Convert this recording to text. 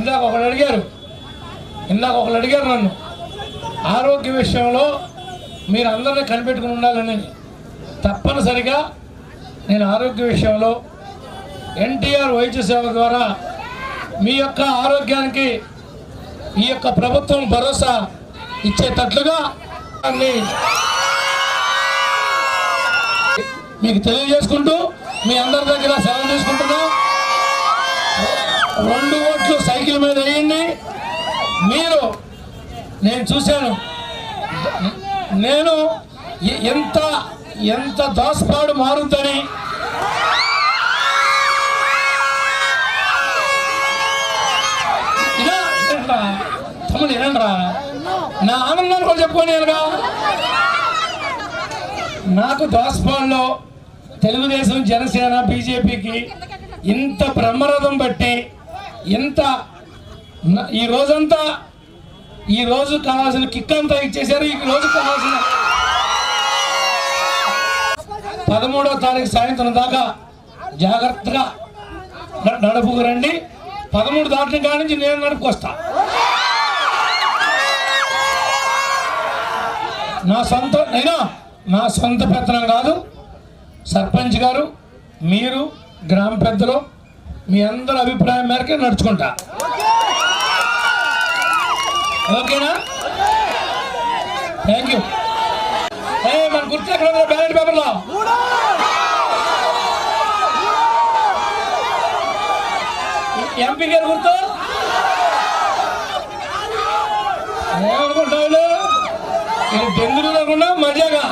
ఇందాక ఒకళ్ళు అడిగారు. ఇందాక ఒకళ్ళు అడిగారు నన్ను. ఆరోగ్య విషయంలో మీరు అందరినీ కనిపెట్టుకుని ఉండాలని తప్పనిసరిగా నేను ఆరోగ్య విషయంలో ఎన్టీఆర్ వైద్య సేవ ద్వారా మీ యొక్క ఆరోగ్యానికి ఈ యొక్క ప్రభుత్వం భరోసా ఇచ్చేటట్లుగా మీకు తెలియజేసుకుంటూ మీ అందరి దగ్గర సేవ తీసుకుంటున్నా. రెండు ఓట్లు సైకిల్ మీద వేయండి మీరు నేను చూశాను. నేను ఎంత ఎంత దోసపాడు మారుద్దని తమ్ముడు వినండిరా నా ఆనందాన్ని కూడా చెప్పుకోలేనుగా నాకు దోసపాడులో తెలుగుదేశం జనసేన బీజేపీకి ఇంత బ్రహ్మరథం బట్టి ఇంత ఈ రోజంతా ఈ రోజు కావాల్సిన కిక్ అంతా ఇచ్చేశారు ఈ రోజు కావాల్సిన పదమూడో తారీఖు సాయంత్రం దాకా జాగ్రత్తగా నడుపుకు రండి. పదమూడు దాటిన కాడి నుంచి నేను నడుపుకొస్తా నా సొంత అయినా నా సొంత పెత్తనం కాదు. సర్పంచ్ గారు మీరు గ్రామ పెద్దలు మీ అందరి అభిప్రాయం మేరకే నడుచుకుంటా. ఓకేనా? థ్యాంక్ యూ ఏ మన గుర్తు ఎక్కడ ఉందో బ్యాలెట్ పేపర్లో ఎంపీ గారు గుర్తు? ఏమనుకుంటావు బెంగళూరు కాకుండా మజాగా.